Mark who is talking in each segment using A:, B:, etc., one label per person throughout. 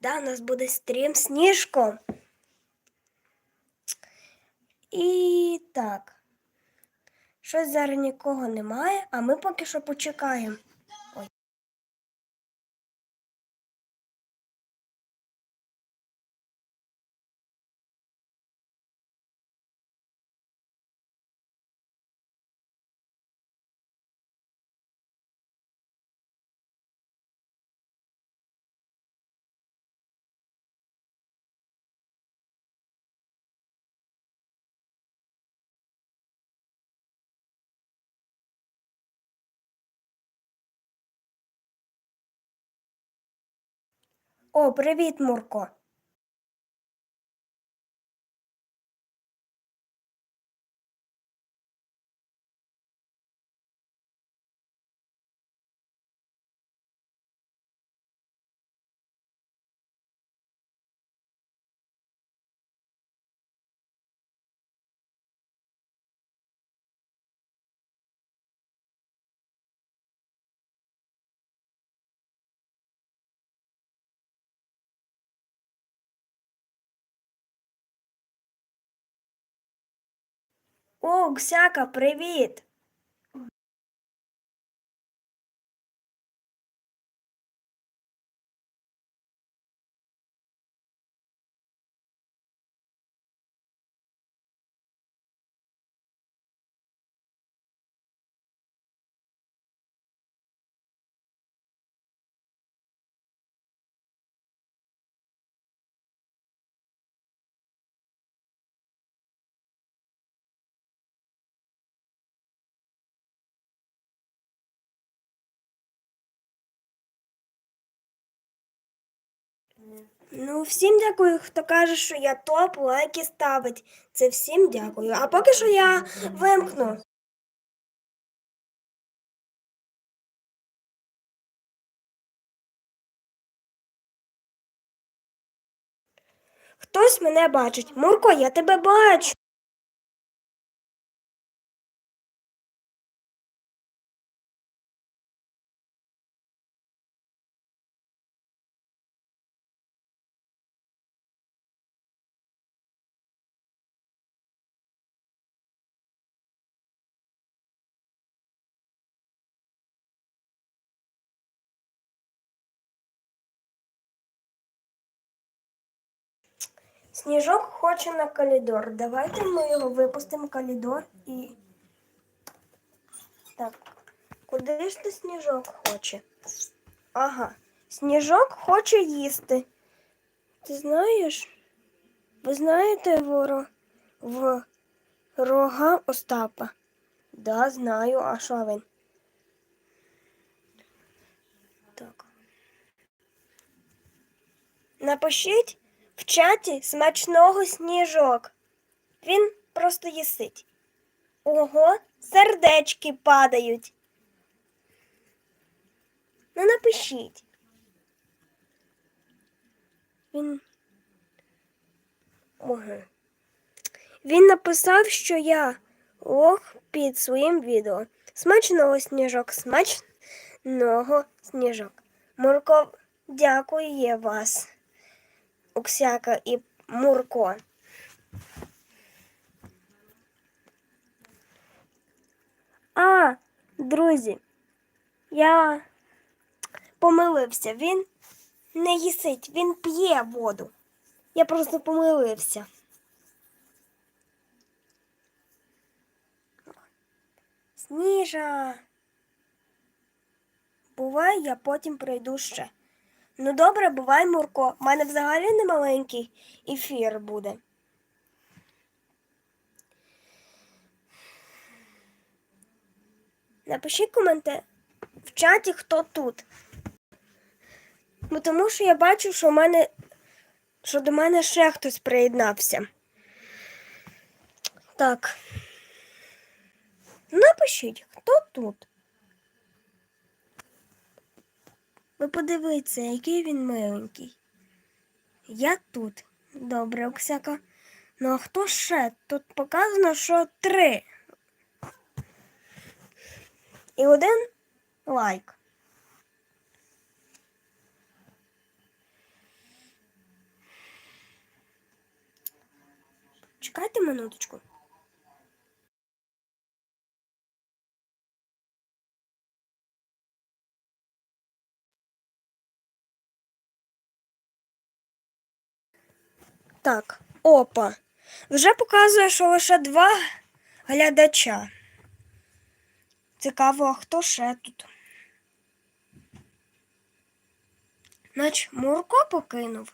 A: Да, у нас буде стрім сніжком. І так. Щось зараз нікого немає, а ми поки що почекаємо. О, привіт, Мурко. О, Ксяка, привіт. Ну, всім дякую, хто каже, що я топ, лайки ставить. Це всім дякую. А поки що я вимкну. Хтось мене бачить. Мурко, я тебе бачу. Сніжок хоче на коридор. Давайте ми його випустимо в коридор і. Так. Куди ж ти сніжок хоче? Ага. Сніжок хоче їсти. Ти знаєш? Ви знаєте воро... в рога Остапа? Да, знаю, а що він? Так. Напишіть в чаті смачного сніжок. Він просто їсить. Ого, сердечки падають. Ну, напишіть. Він. Ого. Він написав, що я лох під своїм відео. Смачного сніжок, смачного сніжок. Мурко дякує вас. Оксяка і Мурко. А, друзі, я помилився. Він не їсить, він п'є воду. Я просто помилився. Сніжа. Бувай, я потім прийду ще. Ну добре, бувай, Мурко. У мене взагалі не маленький ефір буде. Напишіть коментар в чаті, хто тут. Ну, тому що я бачу, що в мене, що до мене ще хтось приєднався. Так. Напишіть, хто тут. Ви подивіться, який він миленький. Я тут. Добре, Оксяка. Ну а хто ще? Тут показано, що три. І один лайк. Чекайте минуточку. Так, опа. Вже показує, що лише два глядача. Цікаво, а хто ще тут? Нач Мурко покинув.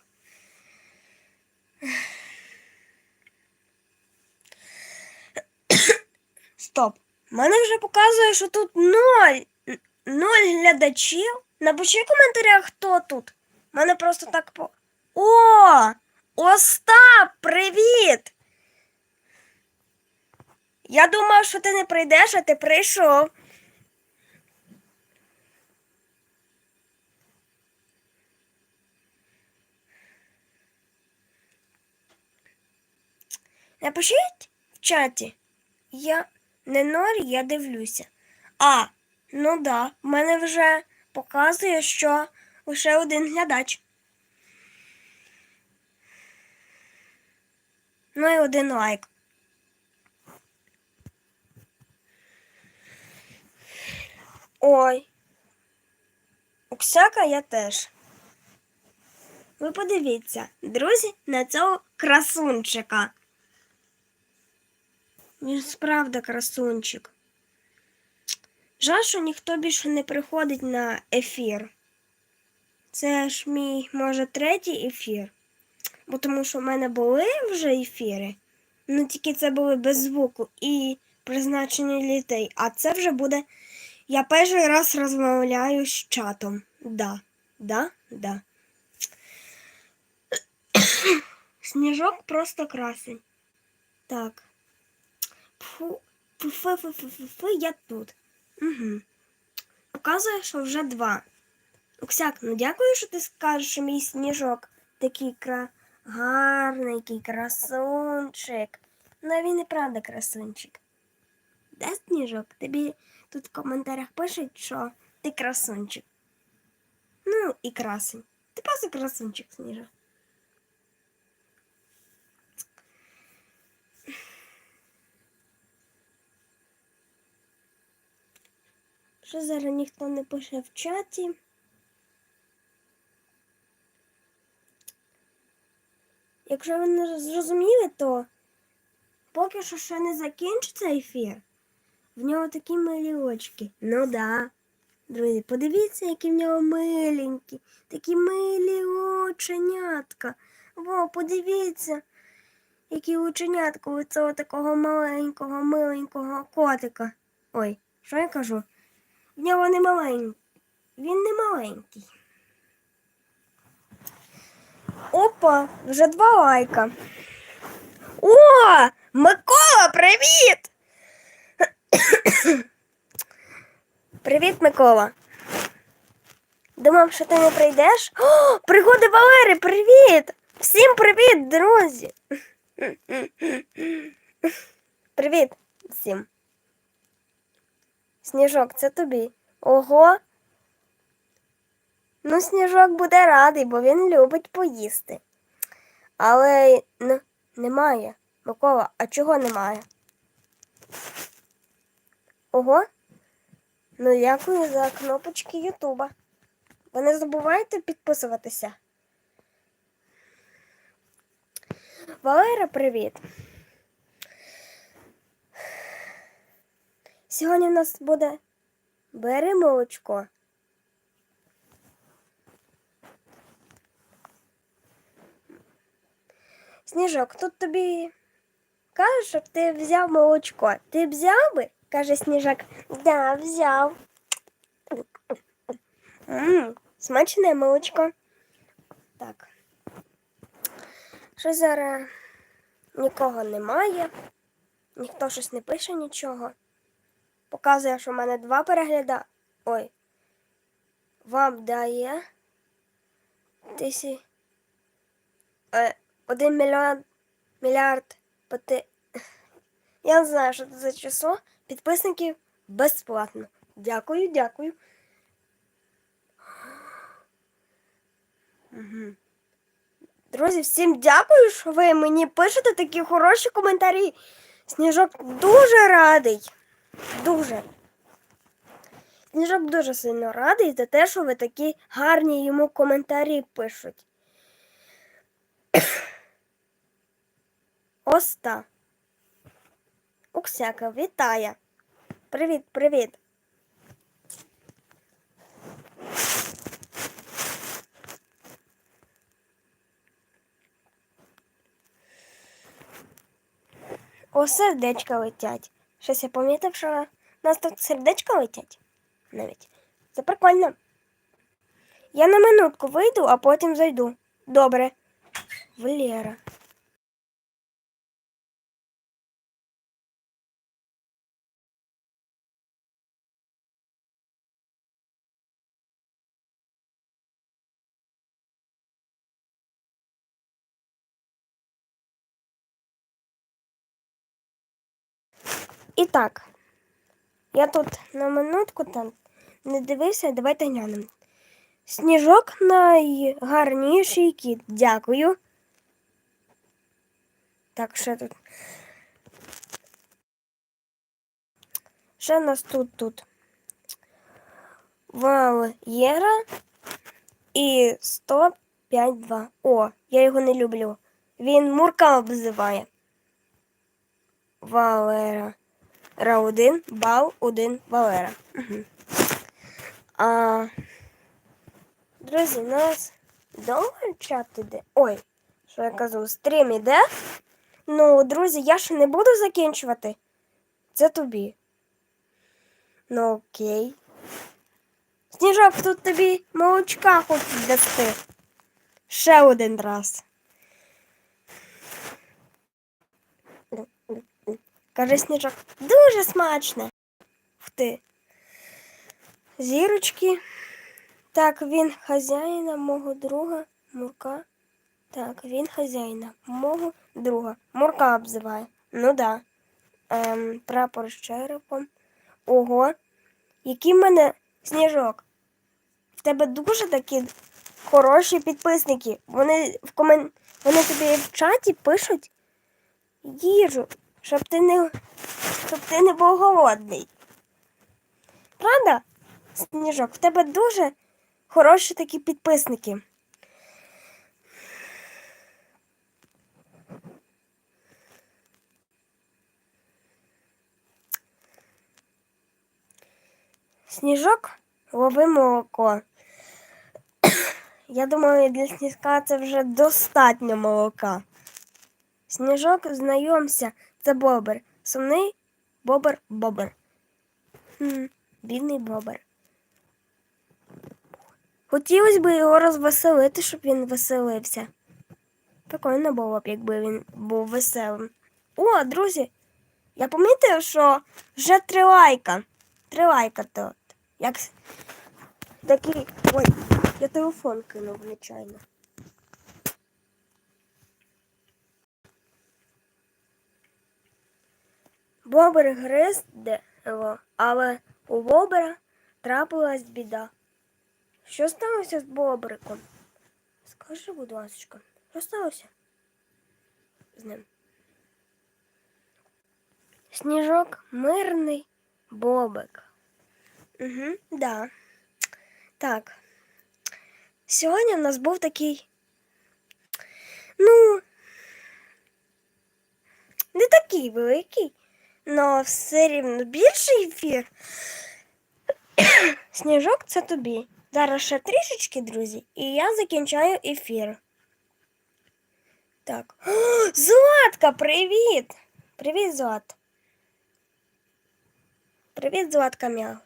A: Стоп. Мене вже показує, що тут ноль. Ноль глядачів. Напиши в коментарях, хто тут. Мене просто так по. О! Остап, привіт! Я думав, що ти не прийдеш, а ти прийшов. Напишіть в чаті. Я не ноль, я дивлюся. А, ну да, в мене вже показує, що лише один глядач. Ну і один лайк. Ой. Оксяка я теж. Ви подивіться, друзі, на цього красунчика. Він справді красунчик. Жаль, що ніхто більше не приходить на ефір. Це ж мій, може, третій ефір. Бо тому що в мене були вже ефіри. Ну тільки це були без звуку і призначені літей. А це вже буде. Я перший раз розмовляю з чатом. Да, да, да. Сніжок просто красень. Так. Фу, фу, фу, фу, фу, фу, я тут. Угу. Показує, що вже два. Оксяк, ну дякую, що ти скажеш, що мій сніжок такий кра... гарний, красунчик. Ну, він і правда красунчик. Де сніжок? Тобі тут в коментарях пишуть, що ти красунчик. Ну, і красень. Ти просто красунчик, сніжок. Що зараз ніхто не пише в чаті. Якщо ви не зрозуміли, то поки що ще не закінчиться ефір. В нього такі милі очки. Ну да. Друзі, подивіться, які в нього миленькі, такі милі оченятка. Во, подивіться, які оченятка у цього такого маленького, миленького котика. Ой, що я кажу? В нього не маленький. Він не маленький. Опа, вже два лайка. О, Микола, привіт! Привіт, Микола. Думав, що ти не прийдеш? О, пригоди Валери, привіт! Всім привіт, друзі! Привіт всім. Сніжок, це тобі. Ого. Ну, сніжок буде радий, бо він любить поїсти. Але ну, немає. Микола, а чого немає? Ого. Ну, дякую за кнопочки Ютуба. Ви не забувайте підписуватися. Валера, привіт. Сьогодні в нас буде бери молочко. Сніжок, тут тобі кажуть, щоб ти взяв молочко. Ти взяв би? каже Сніжок. Да, взяв. Ммм, смачне молочко. Так. Що зараз нікого немає, ніхто щось не пише нічого. Показує, що в мене два перегляда. Ой. Вам дає тисі. Е, один мільйон мільярд поти. Я не знаю, що це за число. Підписників безплатно. Дякую, дякую. Друзі, всім дякую, що ви мені пишете такі хороші коментарі. Сніжок дуже радий. Дуже. Сніжок дуже сильно радий за те, що ви такі гарні йому коментарі пишуть. Оста. Уксяка, вітає. Привіт, привіт. О, сердечка летять. Щось я помітив, що у нас тут сердечка летять. Навіть. Це прикольно. Я на минутку вийду, а потім зайду. Добре. Валера. І так, я тут на минутку там не дивився, давайте глянемо. Сніжок найгарніший кіт. Дякую. Так, ще тут. Ще нас тут тут. Валєра і 105-2. О, я його не люблю. Він Мурка обзиває. Валера. Ра 1, бал 1 Валера. Угу. А, друзі, у нас довго чат іде. Ой, що я кажу, стрім іде. Ну, друзі, я ще не буду закінчувати. Це тобі. Ну окей. Сніжок, тут тобі молочка хочуть дасти. Ще один раз. Каже сніжок, дуже смачне. Ух ти. Зірочки. Так, він хазяїна мого друга Мурка. Так, він хазяїна мого друга. Мурка обзиває. Ну да. Ем, прапор з черепом. Ого. Який в мене сніжок. В тебе дуже такі хороші підписники. Вони в комен... Вони тобі в чаті пишуть їжу, щоб ти не щоб ти не був голодний. Правда, Сніжок, в тебе дуже хороші такі підписники. Сніжок лови молоко. Я думаю, для сніжка це вже достатньо молока. Сніжок, знайомся, це бобер. Сумний бобер бобер. Хм, бідний бобер. Хотілося б його розвеселити, щоб він веселився. Прикольно було б, якби він був веселим. О, друзі, я помітив, що вже три лайка. Три лайка тут. Як такий. Ой, я телефон кинув нечайно. Бобер гриз дерево, але у бобера трапилась біда. Що сталося з бобриком? Скажи, будь ласка, що сталося з ним? Сніжок мирний бобик. Угу, да. Так. Сьогодні в нас був такий. Ну, не такий великий, але все рівно більший ефір. Сніжок це тобі. Зараз ще трішечки, друзі, і я закінчаю ефір. Так. О, Златка, привіт! Привіт, Злат. Привіт, Златка Мяу.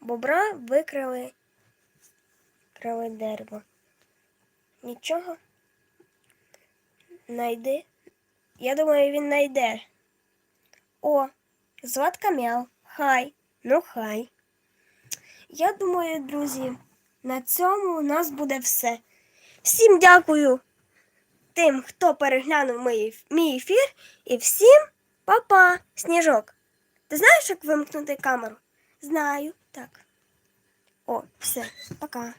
A: Бобра викрали крали дерево. Нічого. Найди. Я думаю, він найде. О, Златка Мяу. Хай. Ну хай. Я думаю, друзі, на цьому у нас буде все. Всім дякую тим, хто переглянув мій, ефір, і всім па-па, Сніжок. Ти знаєш, як вимкнути камеру? Знаю, так. О, все, пока.